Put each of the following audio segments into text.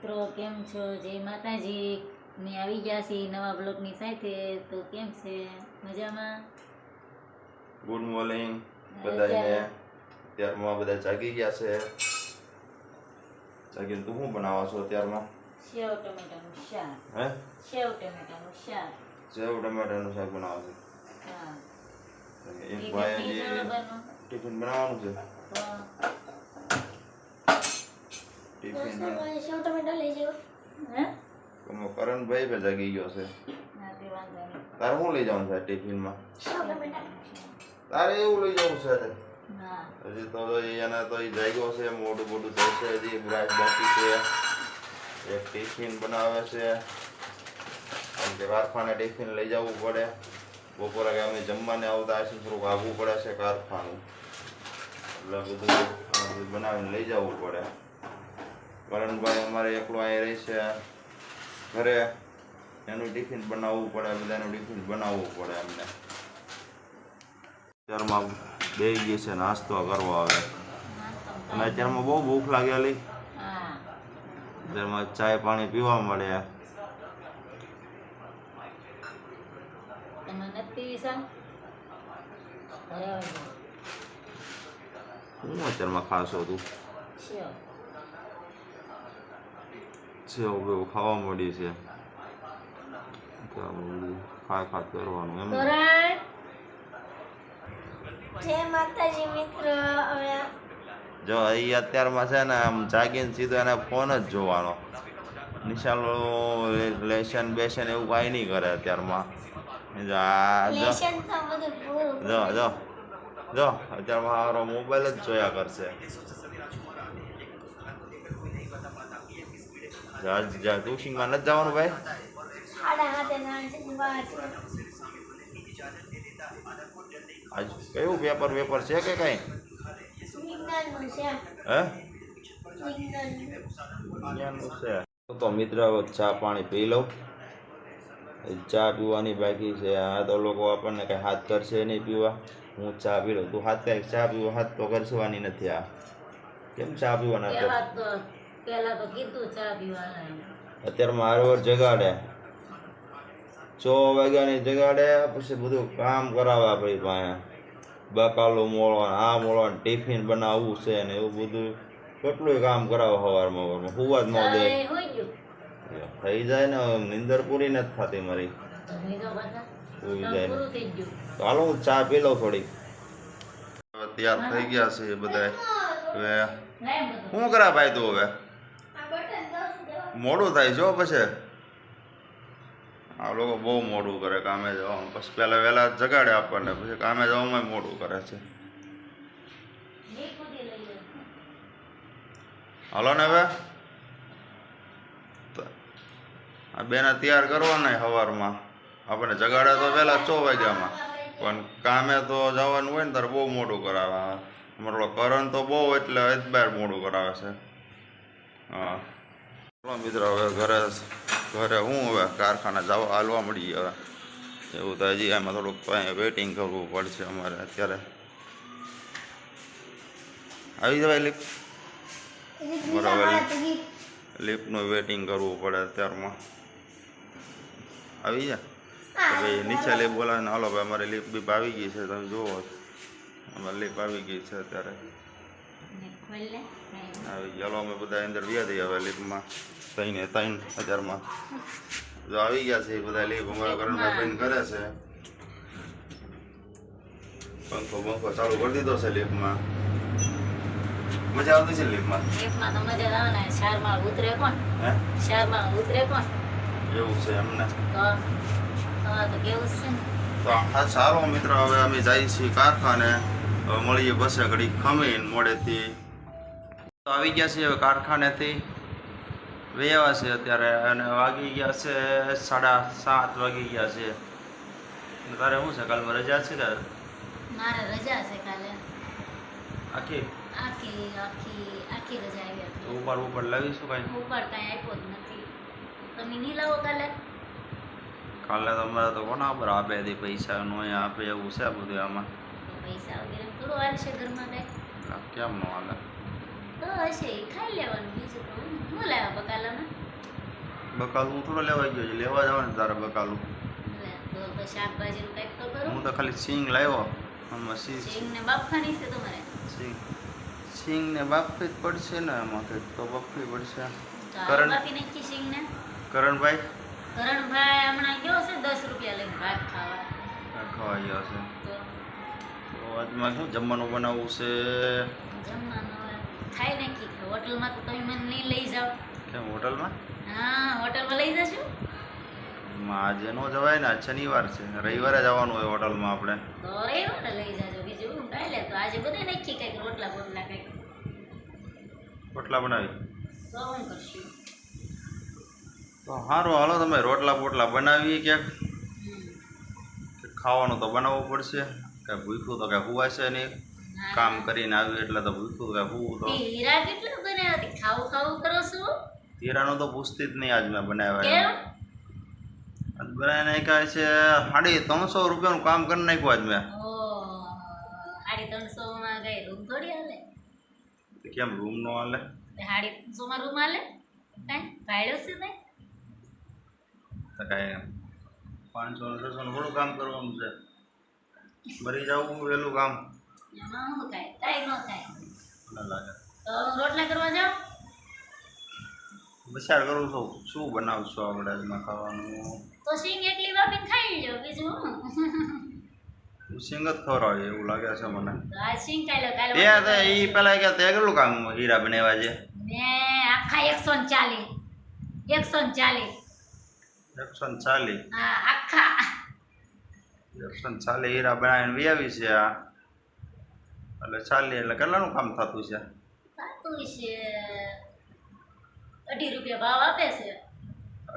મિત્રો કેમ છો? જય માતાજી. મેં આવી ગયા છીએ નવા બ્લોગની સાથે. તો કેમ છે? મજામાં? ગુડ મોર્નિંગ બધાને ત્યારમાં બધા જાગી ગયા છે. જાગીને તું શું બનાવો છો ત્યારમાં સેવ ટમેટાનું શાક. હે? સેવ ટમેટાનું શાક. સેવ ટમેટાનું શાક બનાવો છે. હા. એક ભાઈ? ટિફિન બનાવવાનું છે તો ટિફિન સેવ ટમેટા લઈ જાઓ. હે? તમે કરણભાઈ જાગી ગયો છે. ના તે તારે શું લઈ જવાનું છે ટિફિનમાં? તારે એવું લઈ જવું છે ને? હજી તો એને તો એ જાગ્યો છે મોટું મોટું થશે હજી બ્રાશ બાકી છે. એક ટિફિન બનાવે છે. કારણ કે કારખાને ટિફિન લઈ જવું પડે. બપોરે કે અમે જમવાને આવતા હશે થોડુંક આવવું પડે છે કારખાનું. એટલે બધું બધું બનાવીને લઈ જવું પડે. કરણભાઈ અમારે એકલો અહીં રહી છે. ઘરે એનું ટિફિન બનાવવું પડે બધાનું ટિફિન બનાવવું પડે એમને. અત્યારમાં બે ગઈ છે નાસ્તો કરવો આવે. અને અત્યારમાં બહુ ભૂખ લાગેલી. અત્યારમાં ચાય પાણી પીવા મળે. હું અત્યારમાં ખાસ તું? સેવ બેવ ખાવા મળી છે. અત્યારે બધું ખા ખા કરવાનું એમ જય માતાજી મિત્ર હવે જો એ અત્યારમાં છે ને આમ જાગીને સીધો એને ફોન જ જોવાનો. નિશાળનું લેશન બેશન એવું કાંઈ નહીં કરે અત્યારમાં. જો આ જો. જો જો. જો અત્યારમાં મારો મોબાઈલ જ જોયા કરશે. જા જા ટ્યુશનમાં નથી જવાનું ભાઈ? આજ કયું પેપર પેપર છે કે કઈ? હે? તો મિત્ર ચા પાણી પી લઉં. ચા પીવાની બાકી છે. આ તો લોકો આપણને કઈ હાથ કરશે નહીં પીવા. હું ચા પી લઉં. તું હાથ કઈ ચા પીવો હાથ તો કરવાની નથી આ. કેમ ચા પીવાના પહેલા તો કીધું ચા પીવાના અત્યારે હારવાર જગાડે. છ વાગ્યાની જગાડે પછી બધું કામ કરાવે આપણી પાસે બકાલો મોળવાનું આ મોળવાનું ટિફિન બનાવવું છે ને એવું બધું. કેટલું કામ કરાવે સવારમાં સવારમાં હુવા જ ન દે. થઈ જાય ને નીંદર પૂરી નથી થતી મારી. કામ જાય તો હાલો હું ચા પી લઉં થોડી તૈયાર થઈ ગયા છે બધા. હવે શું કરા ભાઈ તું હવે? મોડું થાય જો પછી. આ લોકો બહુ મોડું કરે કામે જવામાં. પછી પહેલાં વહેલા જગાડે આપણને, પછી કામે જવામાં મોડું કરે છે. હાલો ને હવે. આ બેને તૈયાર કરવાના સવારમાં આપણને જગાડે તો વહેલા છ વાગ્યામાં. પણ કામે તો જવાનું હોય ને ત્યારે બહુ મોડું કરાવે. અમારો કરણ તો બહુ એટલે અજબાર મોડું કરાવે છે. હા. ચલો મિત્રો હવે ઘરે ઘરે હું હવે કારખાના જવા હાલવા મળી હવે. એવું તો હજી એમાં થોડુંક વેઇટિંગ કરવું પડશે અમારે અત્યારે. આવી જવાય લિફ્ટ બરાબર. લિફ્ટનું વેટિંગ કરવું પડે અત્યારમાં. આવી જાય? ભાઈ નીચે લીફ બોલાવીને હાલો ભાઈ અમારી લિફ્ટ બીફ આવી ગઈ છે તમે જુઓ. અમારી લિફ્ટ આવી ગઈ છે અત્યારે. ચાલો અમે બધા અંદર વ્યા દઈએ હવે લીફમાં થઈને ત્રણ હજારમાં. જો આવી ગયા છે એ બધા લીફ અમારા ઘરમાં બંધ કરે છે. પંખો પંખો ચાલુ કરી દીધો છે લીફમાં મજા આવતી છે લીફમાં લેફ્ટમાં તો મજા આવે ને શારમાં ઉતરે કોણ? હે? શારમાં ઉતરે કોણ? એવું છે એમને? તો તો કેવું છે તો સારો મિત્ર હવે અમે જઈએ છીએ કારખાને. હવે મળીએ બસે ઘડી ખમીને મોડેથી. તો આવી ગયા છીએ હવે કારખાનેથી. વેવા છે અત્યારે અને વાગી ગયા છે સાડા સાત વાગી ગયા છે. તારે શું છે? કાલમાં રજા છે કે મારે રજા છે કાલે. આખી? આખી આખી આખી રજા આવી હતી. ઉપર ઉપર લાવીશું કાંઈ? ઉપર કાંઈ આપ્યો જ નથી. તમે નહીં લાવો કાલે? કાલે તો અમારે તો કોના પર આપે દી પૈસા? નો આપે એવું છે બધું આમાં. પૈસા વગેરે થોડું હાલશે ઘરમાં કાંઈ? કેમ નો હાલે? તો હશે ખાઈ લેવાનું બીજું તો હું લાવ્યા બકાલામાં? બકાલું થોડો લેવા ગયો છે લેવા જવાનું તારે બકાલું. તો તો શાકભાજીનું કંઈક તો કરું. હું તો ખાલી સિંગ લાવ્યો આમાં સિંગ ને બાફવાની છે તમારે? સિંગ સિંગને બાફવી જ પડશે ને એમાં કંઈક તો બાફવી પડશે. કરણ બાફી નાખી સિંગને કરણભાઈ? કરણભાઈ હમણાં ગયો છે દસ રૂપિયા લઈને ભાત ખાવા. ગયો છે. આજમાં શું જમવાનું બનાવવું છે? જમવાનું હવે ખાઈ નાખી હોટલમાં તો તમે મને નહીં લઈ જાઓ. કેમ હોટલમાં? હા હોટલમાં લઈ જશો? આજે ન જવાય ને શનિવાર છે. રવિવારે જવાનું હોય હોટલમાં આપણે. તો રવિવારે લઈ જાજો. બીજું હું કાલે તો આજે બધે નક્કી કંઈક રોટલા બોટલા કંઈક. રોટલા બનાવી? તો હું કરશું? તો સારું હાલો તમે રોટલા બોટલા બનાવીએ ક્યાંક. ખાવાનું તો બનાવવું પડશે. કે ભૂખ્યું તો કે હુવાશે નહીં. હા. કામ કરીને આવ્યું એટલે તો ભૂખ્યું કે હું તો. હીરા કેટલા બનાવ્યા ખાવું ખાવું કરો છો? હીરાનું તો પૂછતી જ નહીં આજ મેં બનાવ્યા. આજ બનાવી નાખ્યા છે સાડી ત્રણસો રૂપિયાનું કામ કરી નાખ્યું આજ મેં. સાડી ત્રણસો માં ગઈ રૂમ થોડી હાલે? તો કેમ રૂમ નો હાલે? સાડી ત્રણસો માં રૂમ હાલે? કાંઈ ભાડ્યો છે ને? તો કાંઈ પાંચસો ને છસોનું થોડું કામ કરવાનું છે. ભરી જવું વેલું કામ. થાય કાંઈ ન થાય. મને લાગે. તો રોટલા કરવા જાઓ? વિચાર કરું છું શું બનાવશું આપણે આજમાં ખાવાનું? તો સિંગ એટલી વાપીને ખાઈ બીજું હું? સિંગ જ ખવડાવે એવું લાગે છે મને. આ સિંગ ખાઈ કાલે તે તે ઈ પેલા કે તે કેટલું કામ હીરા બનાવ્યા છે. ને આખા એકસો ને ચાલીસ. એકસો ને ચાલીસ. એકસો ને ચાલીસ. હા આખા. એકસો ચાલે હીરા બનાવીને વ્યાવી છે આ. એટલે ચાલે એટલે કેટલાનું કામ થતું છે? થતું છે અઢી રૂપિયા ભાવ આપે છે.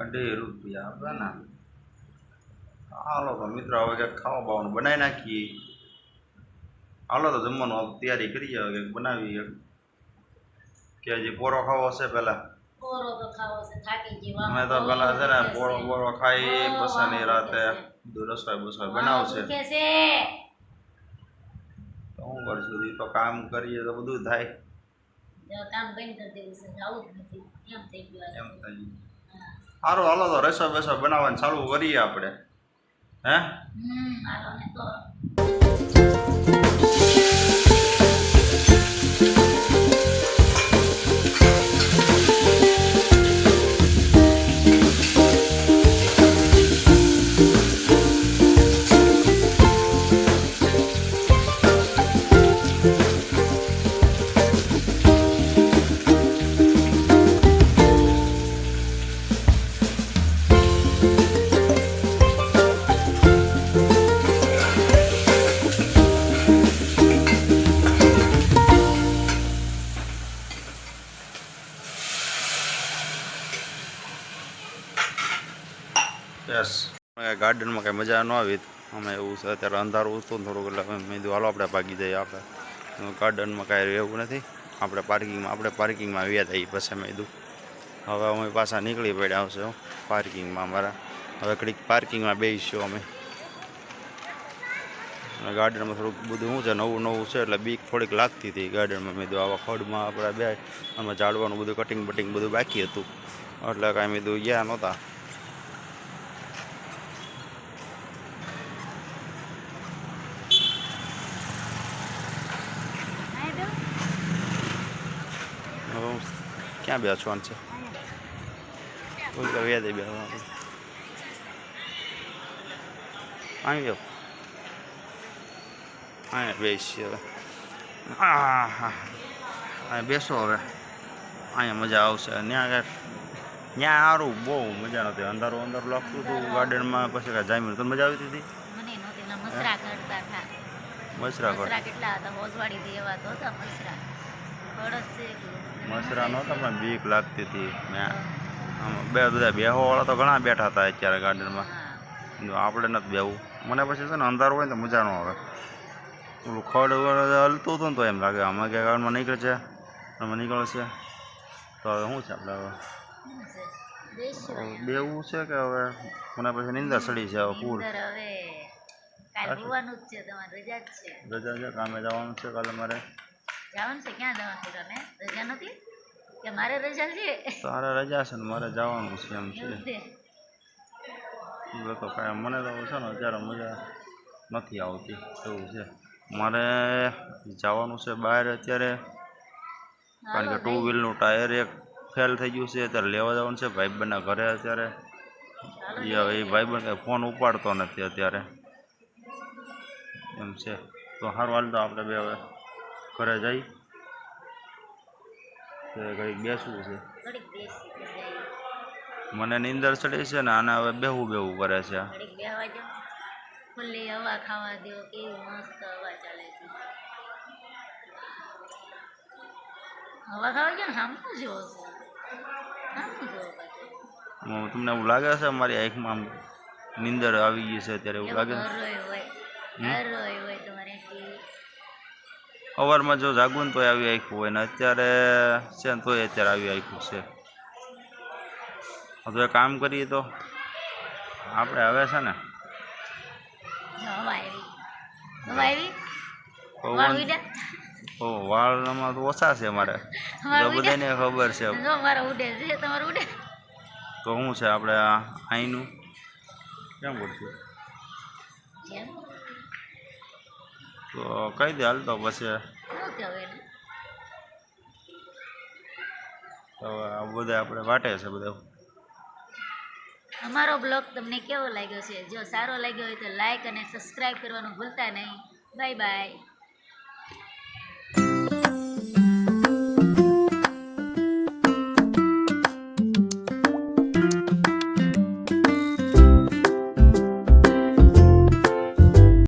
અઢી રૂપિયા આપે ને. હાલો તો મિત્રો હવે કંઈક ખાવા બાવાનું બનાવી નાખીએ. હાલો તો જમવાનું તૈયારી કરીએ હવે કંઈક બનાવીએ. કે હજી પોરો ખાવો હશે પહેલાં? મેં તો ખાવો છે થાકી જેવા અમે તો પેલા છે ને પોળો પોળો ખાઈ પછી રાતે રસોઈ બસોઈ બનાવશે. તો શું કરશું? સુધી તો કામ કરીએ તો બધું થાય. કામ બંધ કરી દેવું છે. જવું જ નથી. એમ થઈ ગયું એમ આજે. થાય સારું હાલો તો રસોઈ બસોઈ બનાવવાનું ચાલુ કરીએ આપણે. હે? હાલો ને તો ગાર્ડનમાં કાંઈ મજા ન આવી. અમે એવું અત્યારે અંધારું હતું થોડુંક, એટલે મેં કીધું, હાલો, આપણે ભાગી જઈએ આપણે. ગાર્ડનમાં કાંઈ રહેવું નથી. આપણે પાર્કિંગમાં આપણે પાર્કિંગમાં આવ્યા હતા એ પછી મેં કીધું, હવે અમે પાછા નીકળી પડ્યા આવશે પાર્કિંગમાં અમારા. હવે કડીક પાર્કિંગમાં બેસીશું અમે. ગાર્ડનમાં થોડુંક બધું શું છે, નવું નવું છે, એટલે બીક થોડીક લાગતી હતી ગાર્ડનમાં. મેં આવા ખડમાં આપણે બે, આમાં ઝાડવાનું બધું કટિંગ બટિંગ બધું બાકી હતું. એટલે કાંઈ મેં ગયા નહોતા હવે હું ક્યાં બેસવાનું છે? વ્યાજે બેસવાનું. આવી અહીંયા બેસીએ હવે. હા હા અહીંયા બેસો હવે. અહીંયા મજા આવશે. ત્યાં આગળ ત્યાં સારું બહુ મજા નહોતી. અંધારું અંધારું લાગતું હતું ગાર્ડનમાં પછી કાંઈ જામ્યું તો મજા આવતી હતી? મસરા કરતા મસરા કર કેટલા હતા? હોજવાડી દેવા તો હતા મસરા. કડસ છે. મસરા નહોતા પણ બીક લાગતી હતી. મેં આમાં બે બધા બેહવાવાળા તો ઘણા બેઠા હતા અત્યારે ગાર્ડનમાં. આપણે નથી બેવું મને પછી છે ને અંધારું હોય ને તો મજા ન આવે. ઓલું ખડ હલતું હતું ને તો એમ લાગે આમાં કે ગાર્ડનમાં નીકળે છે? આમાં નીકળે છે? તો હવે શું છે આપણે હવે. બેવું છે કે હવે? મને પછી નિંદર સડી છે હવે ફૂલ. છે. રજા છે કામે જવાનું છે કાલે મારે. જવાનું છે ક્યાં જવાનું છે તમે? રજા નથી? કે મારે રજા છે? તારે રજા છે ને મારે જવાનું છે એમ છે. તો કાંઈ મને તો છે ને અત્યારે મજા નથી આવતી એવું છે. મારે જવાનું છે બહાર અત્યારે કારણ કે ટુ વ્હીલનું ટાયર એક ફેલ થઈ ગયું છે અત્યારે લેવા જવાનું છે ભાઈબંધના ઘરે અત્યારે. એ હવે એ ભાઈબંધ કંઈ ફોન ઉપાડતો નથી અત્યારે. એમ છે. તો સારું હાલ તો આપણે બે હવે ઘરે જઈ ઘડીક બેસવું છે. મને નીંદર ચડી છે ને આને હવે બેહવું બેહવું કરે છે. ખુલ્લી હવા ખાવા દો કેવી મસ્ત હવા ચાલે છે. હવા ખાવા ગયો ને? સામું જોવો છો. સામું જોવો પાછું. હું તમને એવું લાગે છે મારી આંખમાં નીંદર આવી ગઈ છે ત્યારે એવું લાગે એવું હરોય હોય હરોય હોય તમારે અહીંથી સવારમાં જો જાગવું તોય આવી આંખું હોય ને અત્યારે છે ને તોય અત્યારે આવી આંખું છે. હવે કામ કરીએ તો આપણે હવે છે ને વાળમાં તો ઓછા છે મારે બધાને ખબર છે. તો શું છે આપણે અહીંનું કેમ જેમ તો કઈ દે હાલ તો પછી. તો આ બધા આપણે વાટે છે બધા. અમારો બ્લોગ તમને કેવો લાગ્યો છે? જો સારો લાગ્યો હોય તો લાઈક અને સબસ્ક્રાઈબ કરવાનું ભૂલતા નહીં. Bye bye